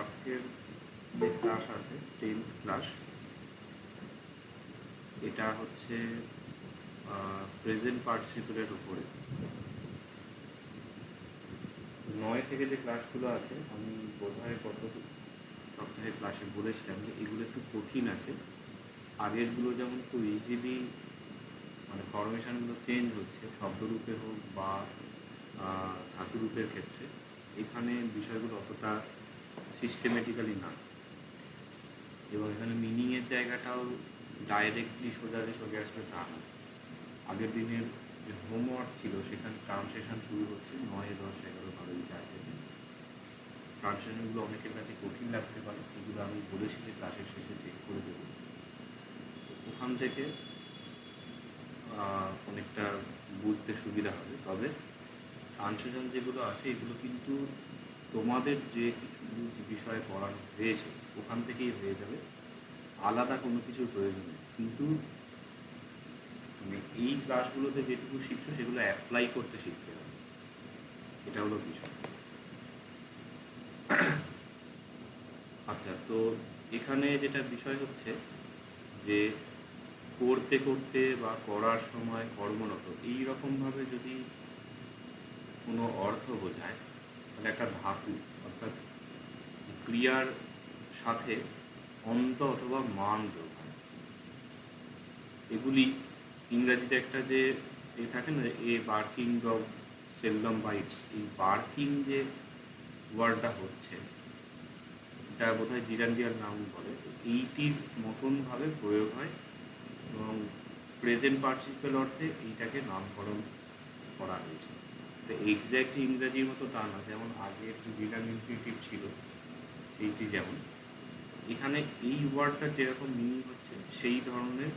আজকের যে ক্লাস আছে টেন্থ ক্লাস এটা হচ্ছে প্রেজেন্ট পার্টিসিপেলের উপরে। নয় থেকে যে ক্লাসগুলো আছে, আমি বোধহয় গত সপ্তাহে ক্লাসে বলেছিলাম যে এগুলো একটু কঠিন আছে। আগেরগুলো যেমন খুব ইজিলি মানে ফরমেশনগুলো চেঞ্জ হচ্ছে, শব্দরূপে হোক বা ধাতুরূপের ক্ষেত্রে, এখানে বিষয়গুলো অতটা সিস্টেমেটিক্যালি না। এবং এখানে মিনিংয়ের জায়গাটাও ডাইরেক্টলি সোজা যে চলে আসবে তা না। আগের দিনের যে হোমওয়ার্ক ছিল, সেখানে ট্রান্সলেশন শুরু হচ্ছে নয়, দশ, এগারো, বারো, এই চারটে দিন ট্রান্সলেশনগুলো অনেকের কাছে কঠিন লাগতে পারে, এগুলো আমি বলেছি যে ক্লাসের শেষে চেক করে দেবো। ওখান থেকে অনেকটা বুঝতে সুবিধা হবে। তবে ট্রান্সলেশন যেগুলো আছে এগুলো কিন্তু তোমাদের যে কিছু বিষয়ে পড়ানো হয়েছে, ওখান থেকেই হয়ে যাবে। আলাদা কোনো কিছুর প্রয়োজন নেই। কিন্তু মানে এই ক্লাসগুলোতে যেটুকু শিখছো, সেগুলো অ্যাপ্লাই করতে শিখতে হবে। এটা হলো বিষয়। আচ্ছা তো এখানে যেটা বিষয় হচ্ছে যে করতে করতে বা করার সময় কর্মরত এই রকমভাবে যদি কোনো অর্থ বোঝায়, তাহলে একটা ধাতু ক্রিয়ার সাথে অন্ত অথবা মান যোগ হয় এগুলি ইংরাজিতে একটা যে এ থাকে না, a barking dog seldom bites এই বার্কিং যে ওয়ার্ডটা হচ্ছে, এটা বোধহয় জিরান্ডিয়ার নাম বলে। এইটির মতনভাবে প্রয়োগ হয় এবং প্রেজেন্ট পার্টিসিপেল অর্থে এইটাকে নামকরণ করা হয়েছে। তো এক্স্যাক্ট ইংরাজির মতো তা না, যেমন আগে একটু বিরান ইনফিনিটিভ ছিল এইটি যেমন, এখানে এই ওয়ার্ডটা যেরকম মিনিং হচ্ছে, সেই ধরনের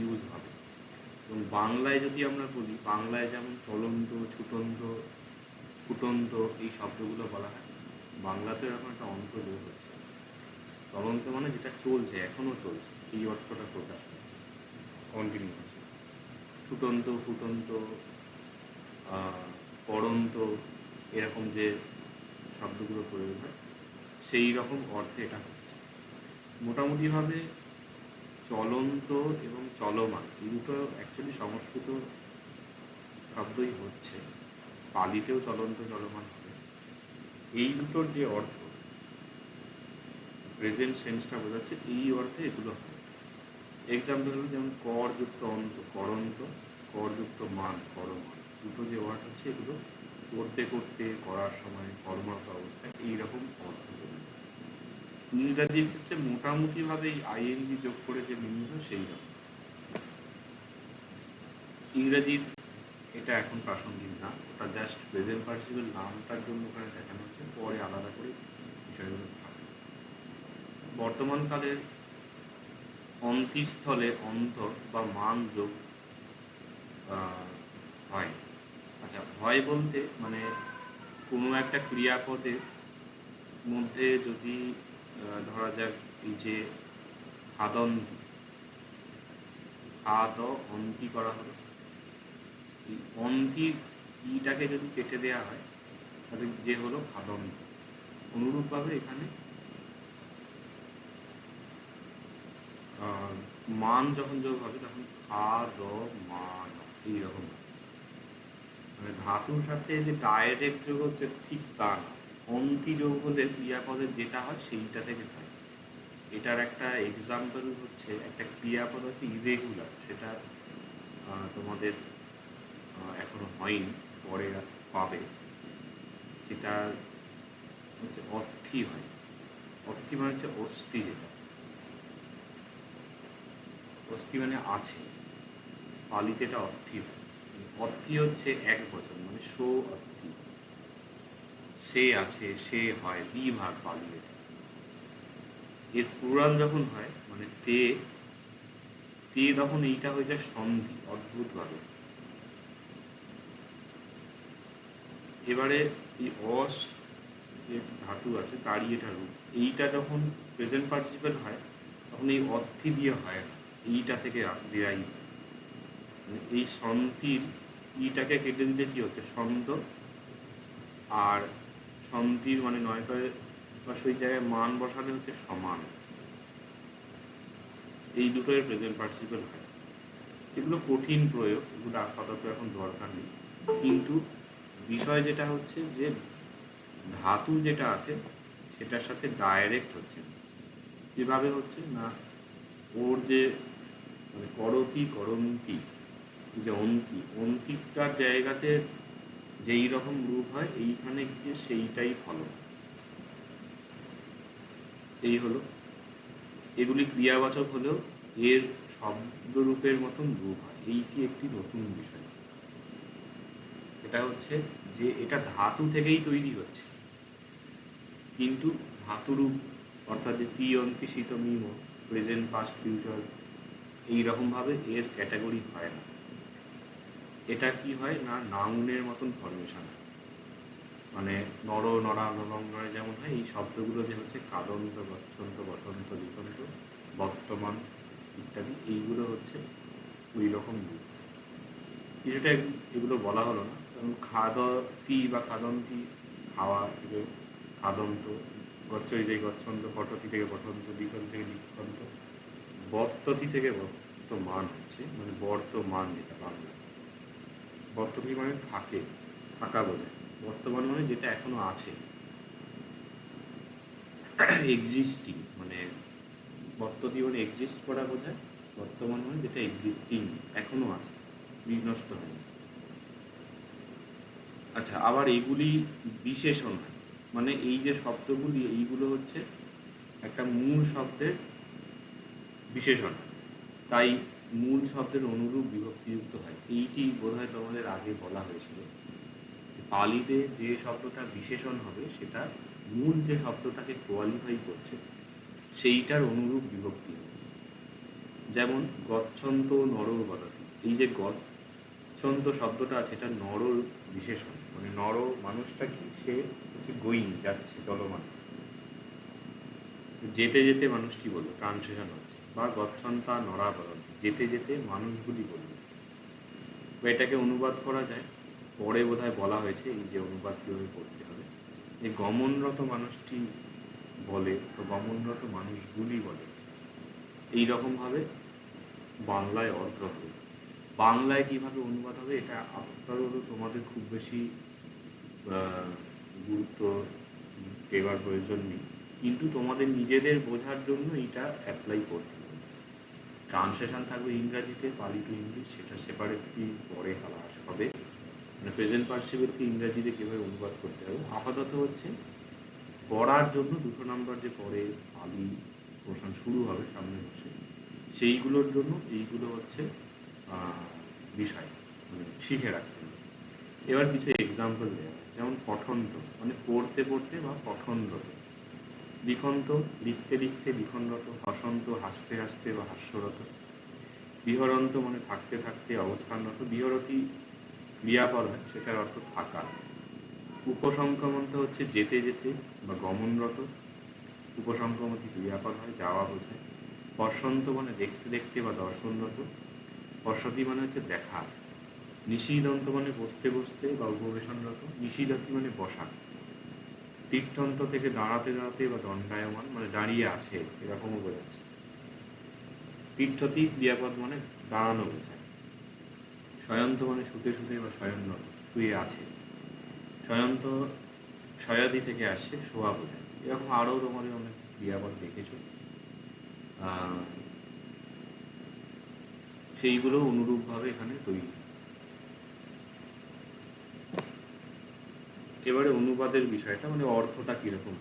ইউজ হবে। এবং বাংলায় যদি আমরা বলি, বাংলায় যেমন চলন্ত, ছুটন্ত, ফুটন্ত এই শব্দগুলো বলা হয় বাংলাতে এরকম একটা অন্তর্যোগ হচ্ছে। চলন্ত মানে যেটা চলছে, এখনও চলছে, এই অর্থটা প্রকাশ পাচ্ছে কন্টিনিউ হচ্ছে। ফুটন্ত ফুটন্ত পড়ন্ত, এরকম যে শব্দগুলো প্রয়োগ হয় সেই রকম অর্থে এটা হচ্ছে। মোটামুটিভাবে চলন্ত এবং চলমান এই দুটো অ্যাকচুয়ালি সংস্কৃত শব্দই হচ্ছে। পালিতেও চলন্ত, চলমান হবে। এই দুটোর যে অর্থ প্রেজেন্ট সেন্সটা বোঝাচ্ছে, এই অর্থে এগুলো হয় এক্সাম্পল হলো যেমন করযুক্ত অন্ত, করন্ত, করযুক্ত মান, করমান। দুটো যে ওয়ার্ড হচ্ছে, এগুলো করতে করতে করার সময় কর্মরত অবস্থায় এইরকম অর্থ ইংরাজির ক্ষেত্রে মোটামুটিভাবে এই আইএনজি যোগ করে যে মিনিং সেই রকম। ইংরাজির এটা এখন প্রাসঙ্গিক না, ওটা জাস্ট নামটার জন্য ওখানে দেখানো হচ্ছে, পরে আলাদা করে বিষয়গুলো থাকবে। বর্তমানকালের অন্তিস্থলে অন্ত বা মান যোগ হয়। আচ্ছা হয় বলতে মানে কোনো একটা ক্রিয়াপদের মধ্যে যদি ধরা যাক এই যে খাদন্ত খাদ অন্তি করা হলো, এই অন্তি ইটাকে যদি কেটে দেওয়া হয়, তাহলে যে হলো খাদন্ত অনুরূপভাবে এখানে মান যখন যোগ হবে, তখন খা দ মান এইরকম। মানে ধাতুর সাথে যে ডাইরেক্ট যোগ হচ্ছে, ঠিক তা না। অন্তি যোগ হলে ক্রিয়াপদের যেটা হয় সেইটা থেকে হয়। এটার একটা এক্সাম্পল হচ্ছে, একটা ক্রিয়াপদ আছে ইরেগুলার সেটা তোমাদের এখনও হয়নি, পরে পাবে। সেটা হচ্ছে অর্থি হয়। অর্থি মানে হচ্ছে অস্থি যেটা। অস্থি মানে আছে। পালিতে এটা অর্থি হয়। অর্থি হচ্ছে এক বছর মানে সো অর্থি সে আছে, সে হয় বি ভাগ পালিয়ে এর প্লুরাল যখন হয় মানে তে তে তখন এইটা হয়ে যায় সন্ধি, অদ্ভুত ভাবে। এবারে এই অস, যে ধাতু আছে, তারই এটা রূপ। এইটা যখন প্রেজেন্ট পার্টিসিপেল হয়, তখন এই অর্থি দিয়ে হয় এইটা থেকে মানে এই সন্ধির ইটাকে কেটে দিলে কি হচ্ছে? সন্ত আর সন্ধির মানে নয় করে বা সেই জায়গায় মান বসালে হচ্ছে সমান। এই দুটোই প্রেজেন্ট পার্টিসিপেল হয়। এগুলো কঠিন প্রয়োগ, এগুলো আপাতত এখন দরকার নেই। কিন্তু বিষয় যেটা হচ্ছে যে ধাতু যেটা আছে, সেটার সাথে ডাইরেক্ট হচ্ছে না। কীভাবে হচ্ছে না? ওর যে মানে করতি করন্তি যে অন্তি অন্তিকার জায়গাতে যেই রকম রূপ হয়, এইখানে গিয়ে সেইটাই ফলন। এই হলো। এগুলি ক্রিয়াবাচক হলেও এর শব্দরূপের মতন রূপ হয়। এইটি একটি নতুন বিষয়। এটা হচ্ছে যে এটা ধাতু থেকেই তৈরি হচ্ছে। কিন্তু ধাতুরূপ, অর্থাৎ যে তি শীত, মিম, প্রেজেন্ট, পাস্ট, ফিউচার, এইরকমভাবে এর ক্যাটাগরি হয় না। এটা কি হয় না নাউনের মতন ফরমেশন মানে নর নরা নরম নরে যেমন হয়, এই শব্দগুলো যে হচ্ছে কাদন্ত গচ্ছন্ত বসন্ত লিখন্ত বর্তমান ইত্যাদি, এইগুলো হচ্ছে ওই রকম রূপ। কিছুটা এগুলো বলা হলো না, কারণ খাদতি বা খাদন্তি খাওয়া থেকে খাদন্ত, গচ্ছই থেকে গচ্ছন্ত পটতি থেকে পঠন্ত লিখন থেকে লিখন্ত বর্ততি থেকে বর্তমান হচ্ছে মানে বর্তমান যেটা বাংলা বর্তমান মানে থাকে থাকা বোঝায় বর্তমান মানে যেটা এখনও আছে। এক্সিস্টিং মানে বর্তমান মানে এক্সিস্ট করা বোঝায়, বর্তমান মানে যেটা এক্সিস্টিং এখনও আছে, বিনষ্ট হয়নি। আচ্ছা আবার এগুলি বিশেষণ মানে এই যে শব্দগুলি, এইগুলো হচ্ছে একটা মূল শব্দের বিশেষণ। তাই মূল শব্দের অনুরূপ বিভক্তিযুক্ত হয়। এইটি বোধহয় তোমাদের আগে বলা হয়েছিল। পালিতে যে শব্দটা বিশেষণ হবে, সেটা মূল যে শব্দটাকে কোয়ালিফাই করছে, সেইটার অনুরূপ বিভক্তি। যেমন গচ্ছন্ত নর বদতি এই যে গচ্ছন্ত শব্দটা আছে, এটা নর বিশেষণ। মানে নর মানুষটা কি? সে হচ্ছে গোয়িং, যাচ্ছে চলমান। যেতে যেতে মানুষ কি বলব ট্রান্সলেশন হচ্ছে। বা গচ্ছন্তা নরা বদতি যেতে যেতে মানুষগুলি বলবে এটাকে অনুবাদ করা যায়। পরে বোধহয় বলা হয়েছে, এই যে অনুবাদ কীভাবে করতে হবে। যে গমনরত মানুষটি বলে, তো গমনরত মানুষগুলি বলে। এই রকমভাবে বাংলায় অর্থ হবে। বাংলায় কীভাবে অনুবাদ হবে, এটা আপাতত তোমাদের খুব বেশি গুরুত্ব দেওয়ার প্রয়োজন নেই। কিন্তু তোমাদের নিজেদের বোঝার জন্য এটা অ্যাপ্লাই করতে ট্রান্সলেশন থাকবে ইংরাজিতে, পালি টু ইংলিশ সেটা সেপারেটলি পরে হালাস হবে? মানে প্রেজেন্ট পার্সিপেলকে ইংরাজিতে কীভাবে অনুবাদ করতে হবে? আপাতত হচ্ছে পড়ার জন্য দুটো নাম্বার যে পরে পালি পোর্শন শুরু হবে সামনে বসে, সেইগুলোর জন্য এইগুলো হচ্ছে বিষয় মানে শিখে রাখতে হবে। এবার কিছু এক্সাম্পল দেওয়া যেমন পঠন্ত মানে পড়তে পড়তে বা পঠনরত লিখন্ত লিখতে লিখতে লিখনরত হসন্ত, হাসতে হাসতে বা হাস্যরত। বিহরন্ত মানে থাকতে থাকতে অবস্থানরত। বিহরতি ক্রিয়াপদ হয়, সেটার অর্থ থাকা। উপসংক্রমন্ত হচ্ছে যেতে যেতে বা গমনরত। উপসংক্রমতি ক্রিয়াপদ হয়, যাওয়া বোঝায়। বসন্ত মানে দেখতে দেখতে বা দর্শনরত। বসতি মানে হচ্ছে দেখা। নিশীদন্ত মানে বসতে বসতে বা উপবেশনরত। নিশীদতি মানে বসা। তীর্থন্ত থেকে দাঁড়াতে দাঁড়াতে বা দণ্ডায়মান মানে দাঁড়িয়ে আছে, এরকমও বোঝাচ্ছে তীর্থতি ক্রিয়াপদ মানে দাঁড়ানো বোঝায়। শয়ন্ত মানে শুতে শুতে বা শয়নরত শুয়ে আছে। শয়ন্ত শয়াদি থেকে আসছে শোয়া বোঝায়। এরকম আরও তোমাদের অনেক ক্রিয়াপদ দেখেছ। সেইগুলো অনুরূপভাবে এখানে তৈরি। এবারে অনুবাদের বিষয়টা মানে অর্থটা কীরকম?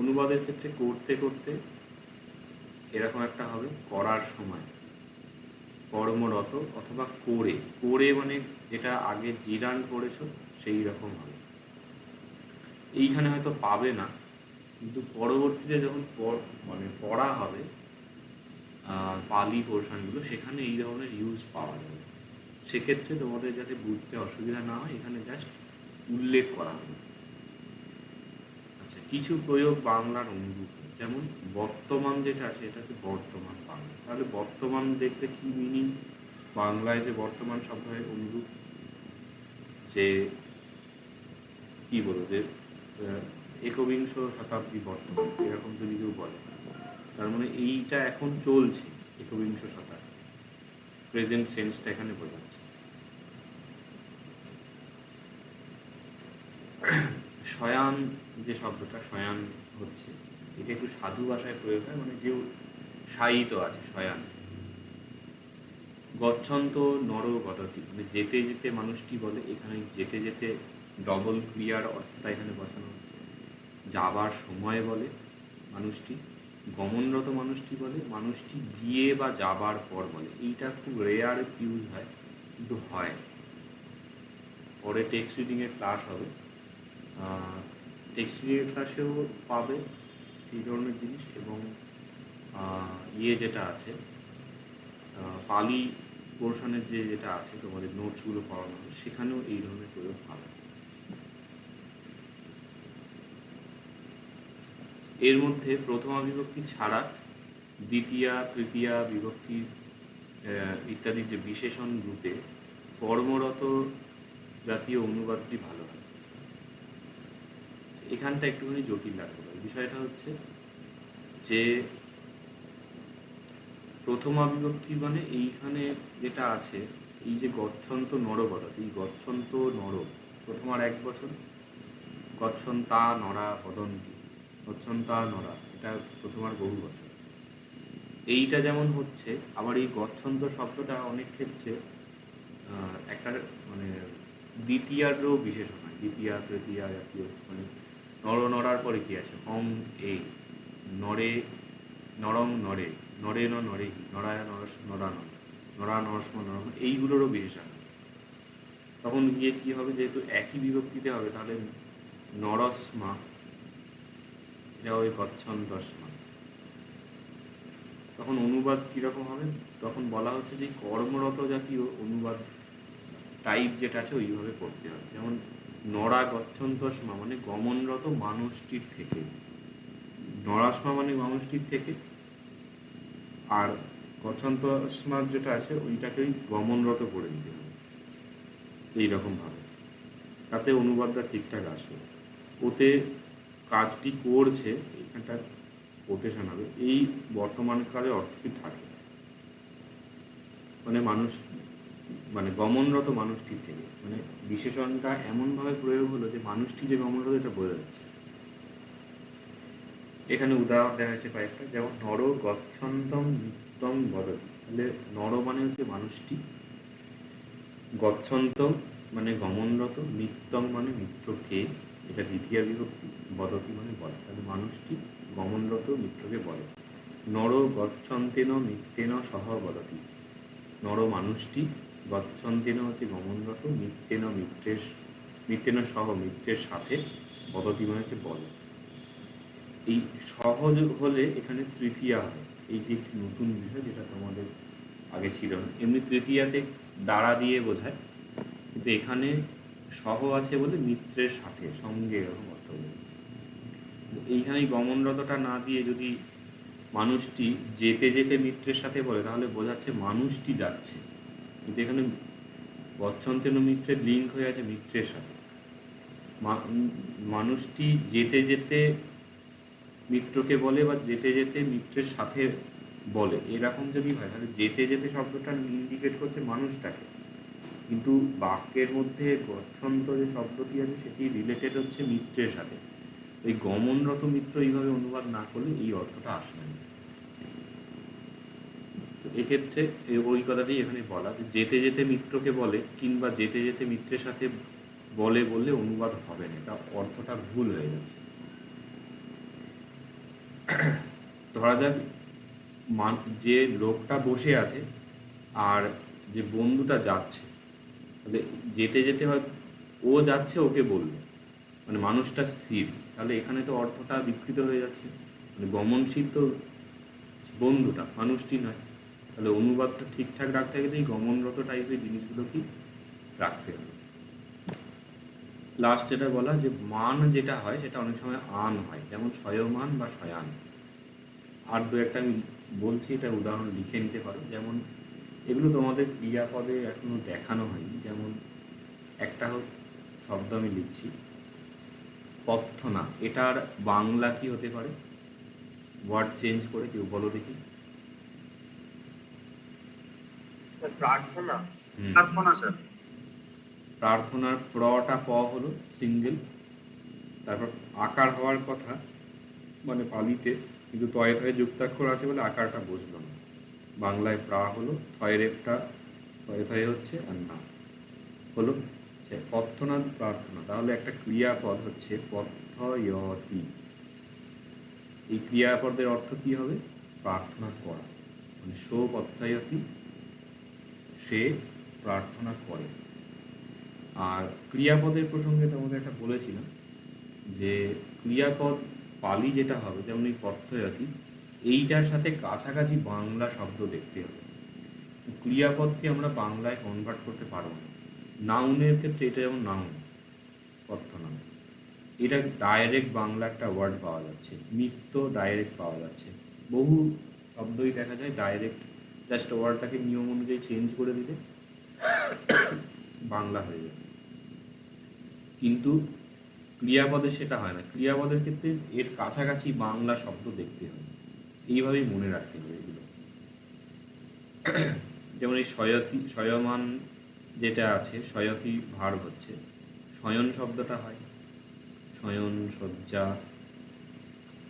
অনুবাদের ক্ষেত্রে করতে করতে এরকম একটা হবে, করার সময়। কর্মরত অথবা করে। করে মানে যেটা আগে জিরান করেছ সেই রকম হবে। এইখানে হয়তো পাবে না, কিন্তু পরবর্তীতে যখন মানে পড়া হবে পালি পোর্শনগুলো, সেখানে এই ধরনের ইউজ পাওয়া যাবে। সেক্ষেত্রে তোমাদের যাতে বুঝতে অসুবিধা না হয়, এখানে জাস্ট উল্লেখ করা আচ্ছা কিছু প্রয়োগ বাংলার অনুরূপ। যেমন বর্তমান যেটা আছে, এটা হচ্ছে বর্তমান বাংলা। তাহলে বর্তমান দেখতে কি মিনিং বাংলায় যে বর্তমান শব্দের অনুরূপ, যে কি বলব, যে একবিংশ শতাব্দী বর্তমান, এরকম যদি কেউ বলে। তার মানে এইটা এখন চলছে, একবিংশ শতাব্দী। প্রেজেন্ট সেন্সটা এখানে বোঝাচ্ছে। শয়ান যে শব্দটা, শয়ান হচ্ছে, এটা একটু সাধু ভাষায় প্রয়োগ হয় মানে যে সায়িত আছে, শয়ান। গচ্ছন্ত নর গতটি মানে যেতে যেতে মানুষটি বলে, এখানে যেতে যেতে ডবল ক্রিয়ার অর্থটা এখানে বসানো হচ্ছে। যাবার সময় বলে মানুষটি, গমনরত মানুষটি বলে, মানুষটি গিয়ে বা যাবার পর বলে। এইটা খুব রেয়ার ইউজ হয়, কিন্তু হয়। পরে টেক্সট রিডিংয়ের ক্লাস হবে। টেক্সট ক্লাসেও পাবে এই ধরনের জিনিস এবং ইয়ে যেটা আছে পালি পোর্শনের যে যেটা আছে তোমাদের নোটসগুলো পড়ানো হবে সেখানেও এই ধরনের প্রয়োগ পাবে। এর মধ্যে প্রথমা বিভক্তি ছাড়া দ্বিতীয়া তৃতীয়া বিভক্তি আহ, ইত্যাদি যে বিশেষণ রূপে কর্মরত জাতীয় অনুবাদটি ভালো হয়। এখানটা একটুখানি জটিল লাগতে পারে বিষয়টা হচ্ছে যে প্রথমা বিভক্তি মানে এইখানে যেটা আছে, এই যে গচ্ছন্ত নরবদত এই গচ্ছন্ত নর প্রথমার এক বছর গচ্ছন্তা নরা বদন্তি গচ্ছন্তা নরা, এটা প্রথমার বহু বছর এইটা যেমন হচ্ছে, আবার এই গচ্ছন্ত শব্দটা অনেক ক্ষেত্রে একটা মানে দ্বিতীয়ারও বিশেষণ হয় দ্বিতীয়া তৃতীয়া জাতীয় মানে নর নরার পরে কি আছে? অং এই নরে, নরং নরে নরে ন নরে, নরায় নরস নরা ন নরা নরস্ম নরম এইগুলোরও বিশেষণ তখন গিয়ে কি হবে? যেহেতু একই বিভক্তিতে হবে, তাহলে নরসমা, এটা ওই গচ্ছন্দসমা তখন অনুবাদ কীরকম হবে? তখন বলা হচ্ছে যে কর্মরত জাতীয় অনুবাদ টাইপ যেটা আছে, ওইভাবে করতে হবে। যেমন নরা গচ্ছন্তসমা মানে গমনরত মানুষটির থেকে। নরাসমা মানে মানুষটির থেকে। আর গচ্ছন্তসমা যেটা আছে, ওইটাকেই গমনরত করে দিতে হবে। এইরকম ভাবে। তাতে অনুবাদটা ঠিকঠাক আসবে। ওতে কাজটি করছে এখানটা কোটেশন হবে, এই বর্তমানকালে অর্থটি থাকে। মানে মানুষ মানে গমনরত মানুষটি থেকে। মানে বিশেষণটা এমনভাবে প্রয়োগ হলো যে মানুষটি যে গমনরত এটা বোঝা যাচ্ছে। এখানে উদাহরণ দেখা যাচ্ছে কয়েকটা, যেমন নর গচ্ছন্তম নিত্যম বদতি। তাহলে নর মানে হচ্ছে মানুষটি। গচ্ছন্তম মানে গমনরত, নিত্যম মানে মিত্রকে। এটা দ্বিতীয় বিভক্তি, বদতি মানে বলে। তাহলে মানুষটি গমনরত, মিত্রকে বলে। নর গচ্ছন্তেন মিত্রেন সহ বদতি। নর মানুষটি গচ্ছন্তেন হচ্ছে গমনরত মিত্রেন মিত্রের মিত্রেন সহ মিত্রের সাথে বদতি মানে বলে। এই সহজ হলে এখানে তৃতীয়া হয়। এই যে একটি নতুন বিষয় যেটা তোমাদের আগে ছিল, এমনি তৃতীয়াতে দ্বারা দিয়ে বোঝায়, কিন্তু এখানে সহ আছে বলে মিত্রের সাথে সঙ্গে এরকম অর্থ। এইখানে গমনরতটা না দিয়ে যদি মানুষটি যেতে যেতে মিত্রের সাথে বলে, তাহলে বোঝাচ্ছে মানুষটি যাচ্ছে। কিন্তু এখানে বচ্ছন্তেন মিত্রের লিঙ্ক হয়ে আছে মিত্রের সাথে। মানুষটি যেতে যেতে মিত্রকে বলে বা যেতে যেতে মিত্রের সাথে বলে। এরকম যদি হয়, তাহলে যেতে যেতে শব্দটা ইন্ডিকেট করছে মানুষটাকে। কিন্তু বাক্যের মধ্যে গচ্ছন্ত যে শব্দটি আছে, সেটি রিলেটেড হচ্ছে মিত্রের সাথে। এই গমনরত মিত্র এইভাবে অনুবাদ না করলে এই অর্থটা আসবে না। এক্ষেত্রে ওই কথাটাই এখানে বলা যেতে যেতে মিত্রকে বলে কিংবা যেতে যেতে মিত্রের সাথে বলে বললে অনুবাদ হবে না, এটা অর্থটা ভুল হয়ে যাচ্ছে। ধরা যাক মান- যে লোকটা বসে আছে আর যে বন্ধুটা যাচ্ছে, তাহলে যেতে যেতে হয় ও যাচ্ছে, ওকে বলল। মানে মানুষটা স্থির, তাহলে এখানে তো অর্থটা বিকৃত হয়ে যাচ্ছে। মানে গমনশীল তো বন্ধুটা, মানুষটি নয়। তাহলে অনুবাদটা ঠিকঠাক রাখতে গেলে এই গমনরত টাইপের জিনিসগুলোকেই রাখতে হবে। লাস্ট যেটা বলা যে মান যেটা হয় সেটা অনেক সময় আন হয়, যেমন স্বয়মান বা শয়ান আর দু একটা আমি বলছি, এটা উদাহরণ লিখে নিতে পারো। যেমন এগুলো তোমাদের ক্রিয়াপদে এখনও দেখানো হয়নি। যেমন একটা শব্দ আমি লিখছি। পথ্থনা এটার বাংলা কি হতে পারে? ওয়ার্ড চেঞ্জ করে কেউ বলো দেখি। প্রার্থনা? প্রার্থনা স্যার। প্রার্থনার প্রটা প হলো সিঙ্গেল তারপর আকার হওয়ার কথা মানে পালিতে কিন্তু তয়ে থয়ে যুক্তাক্ষর আছে বলে আকারটা বসল না। বাংলায় প্রা হলো থয়ের একটা তয়ে থয়ে হচ্ছে আর না। হলো পথ্থনাদ প্রার্থনা। তাহলে একটা ক্রিয়াপদ হচ্ছে পথ্যয়তি এই ক্রিয়াপদের অর্থ কি হবে? প্রার্থনা করা। মানে সো পথ্যয়তি সে প্রার্থনা করে। আর ক্রিয়াপদের প্রসঙ্গে তোমাদের একটা বলেছিলাম যে ক্রিয়াপদ পালি যেটা হবে, যেমন এই পথ্যয়তি, এইটার সাথে কাছাকাছি বাংলা শব্দ দেখতে হবে। ক্রিয়াপদকে আমরা বাংলায় কনভার্ট করতে পারব না। নাউনের ক্ষেত্রে এটা যেমন নাউন পথ্য নাম এটা ডাইরেক্ট বাংলা একটা ওয়ার্ড পাওয়া যাচ্ছে নিত্য ডাইরেক্ট পাওয়া যাচ্ছে। বহু শব্দই দেখা যায় ডাইরেক্ট জাস্ট ওয়ার্ডটাকে নিয়ম অনুযায়ী চেঞ্জ করে দিলে বাংলা হয়ে যাবে। কিন্তু ক্রিয়াপদে সেটা হয় না। ক্রিয়াপদের ক্ষেত্রে এর কাছাকাছি বাংলা শব্দ দেখতে হবে। এইভাবেই মনে রাখতে হবে এগুলো। যেমন এই শয়তি শয়মান যেটা আছে শয়তি ভার হচ্ছে শয়ন শব্দটা হয়। শয়ন শয্যা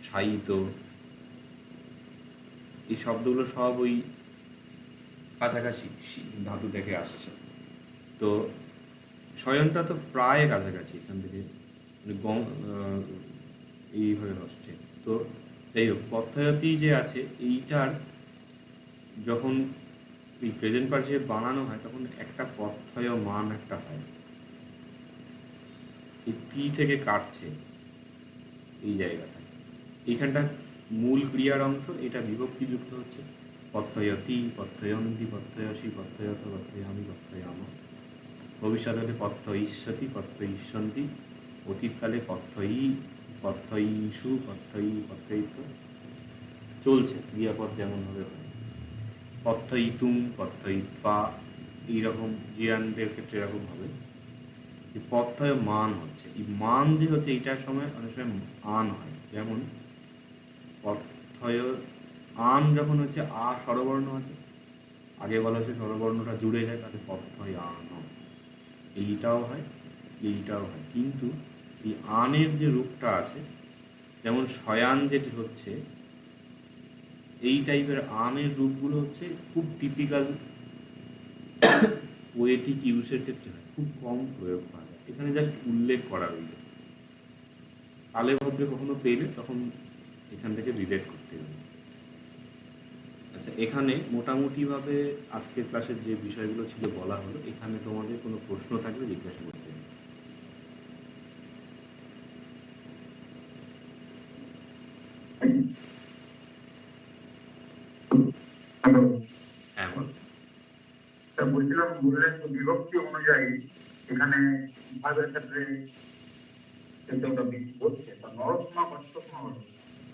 শায়িত এই শব্দগুলো সব ওই কাছাকাছি ধাতু থেকে আসছে। তো শয়নটা তো প্রায় কাছাকাছি, এখান থেকে মানে গম- এইভাবে হচ্ছে। তো যাই হোক, পথয়তি যে আছে, এইটার যখন এই প্রেজেন্ট পার্টিসিপেট বানানো হয়, তখন একটা পথয় মান একটা হয়। এই তি থেকে কাটছে এই জায়গাটা এইখানটা মূল ক্রিয়ার অংশ, এটা বিভক্তিযুক্ত হচ্ছে। পথয়তি পথয়ন্তি পথয়সি পথয়ত পথয়ামি পথয়াম ভবিষ্যতে পথ ইষ্যতি পথ ইষ্যন্তি অতীতকালে পথই পথইষু পথই পথইত চলছে ক্রিয়াপদ যেমনভাবে হয়। পথইতুম পথইত্বা এইরকম জিয়ানদের ক্ষেত্রে এরকম হবে। যে পথয় মান হচ্ছে। এই মান যে হচ্ছে, এইটার সময় অনেক সময় আন হয়। যেমন পথয় আন যখন হচ্ছে আ স্বরবর্ণ আছে, আগে বলা হচ্ছে স্বরবর্ণটা জুড়ে যায়, তাতে তাহলে পথয় আন হয়। এইটাও হয় এইটাও হয়। কিন্তু এই আনের যে রূপটা আছে, যেমন শয়ান যেটি হচ্ছে, এই টাইপের আনের রূপগুলো হচ্ছে খুব টিপিক্যাল পোয়েটিক ইউজের ক্ষেত্রে হয়, খুব কম প্রয়োগ করা যায়। এখানে জাস্ট উল্লেখ করা হইল কালে ভদ্রে কখনো পেলে তখন এখান থেকে রিলেট করতে হবে। আচ্ছা এখানে মোটামুটিভাবে আজকের ক্লাসের যে বিষয়গুলো ছিল বলা হলো, এখানে তোমাদের কোনো প্রশ্ন থাকলে জিজ্ঞাসা করতে হ্যাঁ বিভক্তি অনুযায়ী এখানে নরসমা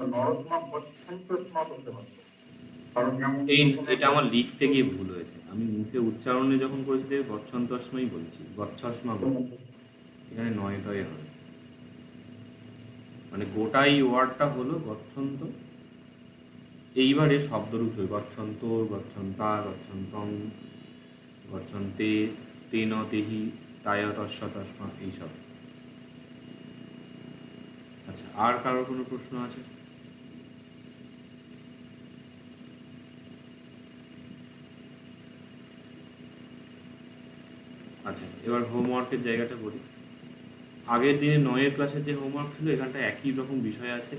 নরসমা পঞ্চসমা পারতো এই এটা আমার লিখতে গিয়ে ভুল হয়েছে। আমি মুখে উচ্চারণে যখন করেছি দেখে গচ্ছন্তসমই বলছি গচ্ছসমা বলছি। এখানে নয় টয়ে হবে মানে গোটাই ওয়ার্ডটা হলো গচ্ছন্ত। এইবারে শব্দরূপ হয়ে গচ্ছন্ত গচ্ছন্তা গচ্ছন্তং গচ্ছন্তে তেন তেহি তায় তস্য তস্মা এইসব। আচ্ছা আর কারোর কোনো প্রশ্ন আছে? আচ্ছা এবার হোমওয়ার্কের জায়গাটা বলি। আগের দিনে নয়ের ক্লাসের যে হোমওয়ার্ক ছিল এখানটা একই রকম বিষয় আছে।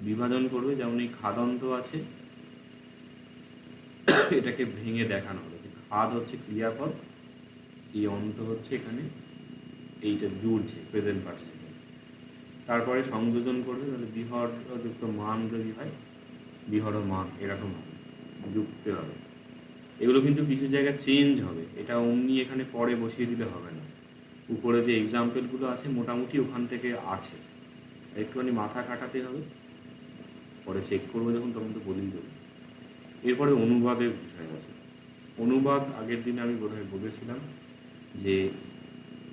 বিভাজন করবে, যেমন এই খাদন্ত আছে। এটাকে ভেঙে দেখানো যে খাদ হচ্ছে ক্রিয়াপদ, এই অন্ত হচ্ছে এখানে, এইটা জুড়ছে প্রেজেন্ট পার্টিসিপেল তারপরে সংযোজন করবে, তাহলে বিহর যুক্ত মান যদি হয় বিহর মান এরকম হবে। যুক্ত হবে। এগুলো কিন্তু কিছু জায়গায় চেঞ্জ হবে। এটা অমনি এখানে পরে বসিয়ে দিলে হবে না। উপরে যে এক্সাম্পলগুলো আছে, মোটামুটি ওখান থেকে আছে। একটুখানি মাথা কাটাতে হবে। পরে চেক করব যখন, তখন তো বলেই দেবো। এরপরে অনুবাদের বিষয় আছে। অনুবাদ আগের দিনে আমি বোধহয় বলেছিলাম যে,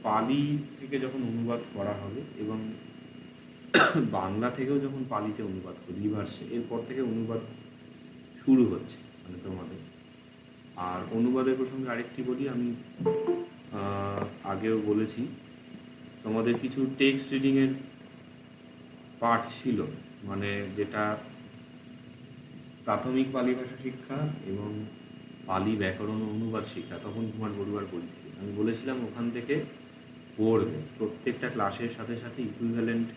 পালি থেকে যখন অনুবাদ করা হবে এবং বাংলা থেকেও যখন পালিতে অনুবাদ করি রিভার্সে এরপর থেকে অনুবাদ শুরু হচ্ছে মানে তোমাদের। আর অনুবাদের প্রসঙ্গে আরেকটি বলি, আমি আগেও বলেছি, তোমাদের কিছু টেক্সট রিডিংয়ের পার্ট ছিল মানে যেটা প্রাথমিক পালি ভাষা শিক্ষা এবং পালি ব্যাকরণ অনুবাদ শিক্ষা, তখন কুমার বড়ুয়ার থেকে আমি বলেছিলাম ওখান থেকে পড়বে। প্রত্যেকটা ক্লাসের সাথে সাথে equivalent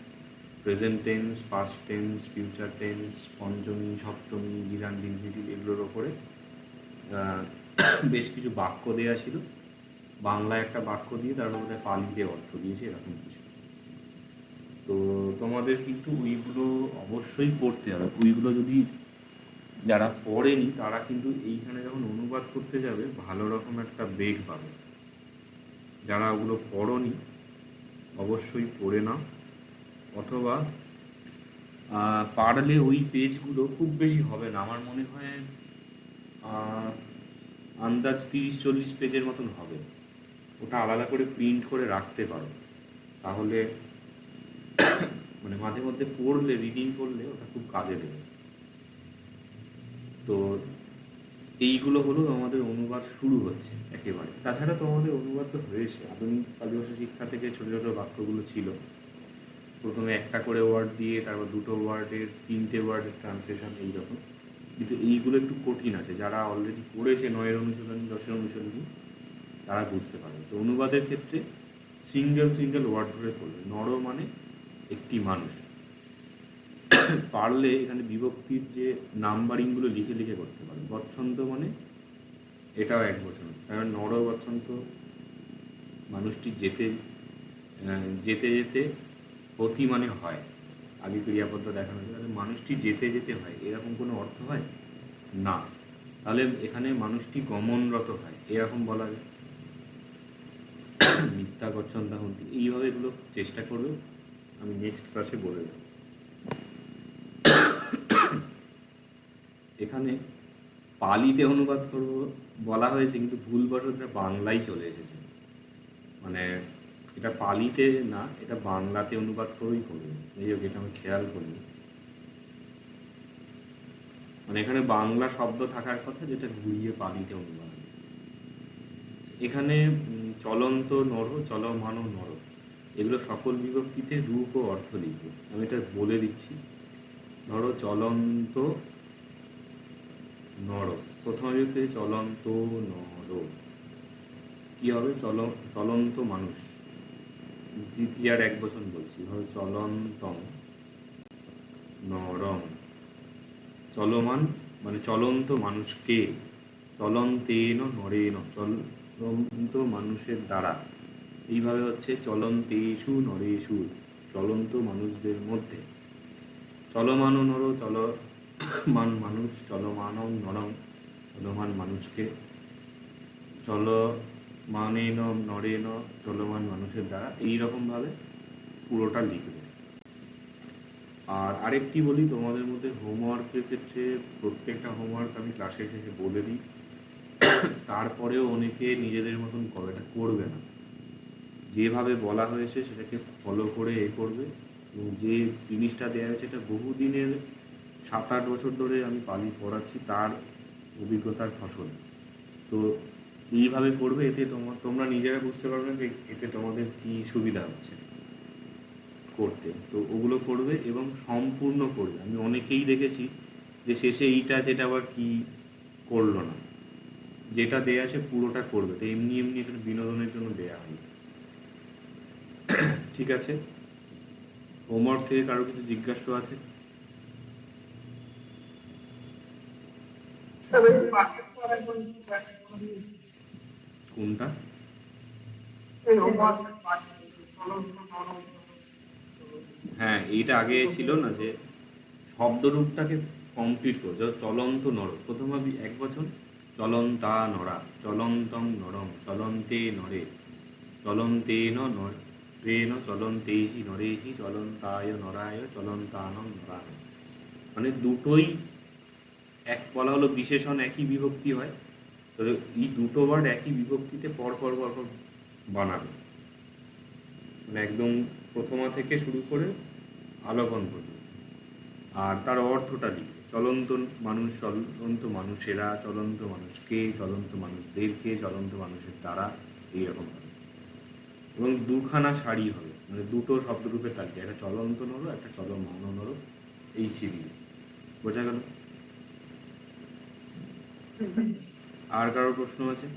present tense past tense future tense পঞ্চমী, সপ্তমী জিরান ইনফিনিটিভ এগুলোর ওপরে বেশ কিছু বাক্য দেওয়া ছিল। বাংলা একটা বাক্য দিয়ে তার মধ্যে পালিতে অর্থ দিয়েছে, এরকম কিছু। তো তোমাদের কিন্তু ওইগুলো অবশ্যই পড়তে হবে। ওইগুলো যদি যারা পড়েনি, তারা কিন্তু এইখানে যখন অনুবাদ করতে যাবে, ভালো রকম একটা বেগ পাবে। যারা ওগুলো পড়নি, অবশ্যই পড়ে নাও। অথবা পারলে ওই পেজগুলো খুব বেশি হবে না। আমার মনে হয় আন্দাজ তিরিশ, চল্লিশ পেজের মতন হবে। ওটা আলাদা করে প্রিন্ট করে রাখতে পারো। তাহলে মানে মাঝে মধ্যে পড়লে রিডিং করলে ওটা খুব কাজে দেবে। তো এইগুলো হলো আমাদের অনুবাদ শুরু হচ্ছে একেবারে। তাছাড়া তো আমাদের অনুবাদ তো হয়েছে। আধুনিক ভাষা শিক্ষা থেকে ছোট ছোট বাক্যগুলো ছিল। প্রথমে একটা করে ওয়ার্ড দিয়ে, তারপর দুটো ওয়ার্ডের তিনটে ওয়ার্ডের ট্রান্সলেশন এইরকম। কিন্তু এইগুলো একটু কঠিন আছে। যারা অলরেডি পড়েছে নয়ের অনুশীলনী, দশের অনুশীলনী, তারা বুঝতে পারে তো অনুবাদের ক্ষেত্রে সিঙ্গেল সিঙ্গেল ওয়ার্ড ধরে করবে নর মানে একটি মানুষ। পারলে এখানে বিভক্তির যে নাম্বারিংগুলো লিখে লিখে করতে পারে বচ্ছন্দ মানে এটাও এক বছর কারণ নর বচ্ছন্দ মানুষটি যেতে যেতে যেতে অতি মানে হয়। আগে ক্রিয়াপদ দেখানো তাহলে মানুষটি যেতে যেতে হয়, এরকম কোনো অর্থ হয়? না। তাহলে এখানে মানুষটি গমনরত হয়, এরকম বলা যায়। মিথ্যা গচ্ছন্দা হন্তি এইভাবে এগুলো চেষ্টা করবে। আমি নেক্সট ক্লাসে বলে দেবো। এখানে পালিতে অনুবাদ করব বলা হয়েছে, কিন্তু ভুলবশত বাংলায় চলে এসেছে। মানে এটা পালিতে না, এটা বাংলাতে অনুবাদ করেই করবে এই হোক এটা আমি খেয়াল করিনি মানে এখানে বাংলা শব্দ থাকার কথা যেটা ঘুরিয়ে পালিতে অনুবাদ। এখানে চলন্ত নর, চলমান নর, এগুলো সকল বিভক্তিতে রূপ ও অর্থ লিখবে। আমি এটা বলে দিচ্ছি। ধরো চলন্ত নর। প্রথম বিভক্তি চলন্ত নর, কি হবে? চল, চলন্ত মানুষ। দ্বিতীয়ার এক বচন বলছি ধরো চলন্তম, নরম। চলমান মানে চলন্ত মানুষকে, চলন্তেন নরেন, চলন্ত মানুষের দ্বারা। এইভাবে হচ্ছে চলন্তেষু, নরেষু, চলন্ত মানুষদের মধ্যে। চলমান নর, চলমান মানুষ, চলমান নরম, চলমান মানুষকে, চল মানেন নরেন চলমান মানুষের দ্বারা এইরকমভাবে পুরোটা লিখবে। আর আরেকটি বলি, তোমাদের মধ্যে হোমওয়ার্কের ক্ষেত্রে প্রত্যেকটা হোমওয়ার্ক আমি ক্লাসের শেষে বলে দিই। তারপরেও অনেকে নিজেদের মতন করবে এটা করবে না। যেভাবে বলা হয়েছে সেটাকে ফলো করে এ করবে। এবং যে জিনিসটা দেওয়া হয়েছে এটা বহুদিনের, সাত আট বছর ধরে আমি পালি পড়াচ্ছি, তার অভিজ্ঞতার ফসল। তো এইভাবে করবে এতে তোমার তোমরা নিজেরা বুঝতে পারবে যে এতে তোমাদের কি সুবিধা হচ্ছে করতে। তো ওগুলো করবে এবং সম্পূর্ণ করবে। আমি অনেকেই দেখেছি যে শেষে এইটা যেটা আবার কি করল না। যেটা দেয়া আছে পুরোটা করবে। তো এমনি এমনি এটা বিনোদনের জন্য দেয়া হয়নি ঠিক আছে? হোমওয়ার্ক থেকে কারও কিছু জিজ্ঞাসা আছে? কোনটা? হ্যাঁ এইটা আগে ছিল না যে শব্দরূপটাকে কমপ্লিট করো যত চলন্ত নর প্রথম ভাবি এক বছর চলন্তা নরা চলন্তং নরম চলন্তে নরে চলন্তেন নর রেন চলন্তেহি নরেহি চলন্তায় নরায় চলন্তানং নরায়। মানে দুটোই এক বলা হলো বিশেষণ একই বিভক্তি হয়। তো এই দুটো ওয়ার্ড একই বিভক্তিতে পর পর পর বানাবে। মানে একদম প্রথমা থেকে শুরু করে আলোকন করবে আর তার অর্থটা লিখবে চলন্ত মানুষ, চলন্ত মানুষেরা, চলন্ত মানুষকে, চলন্ত মানুষদেরকে, চলন্ত মানুষের দ্বারা এইরকম হবে। এবং দুখানা শাড়ি হবে। মানে দুটো শব্দরূপে থাকবে একটা চলন্ত নড়ো একটা চলমান নড়ো এই সিরিজ বোঝা গেল? আর কারও প্রশ্ন আছে?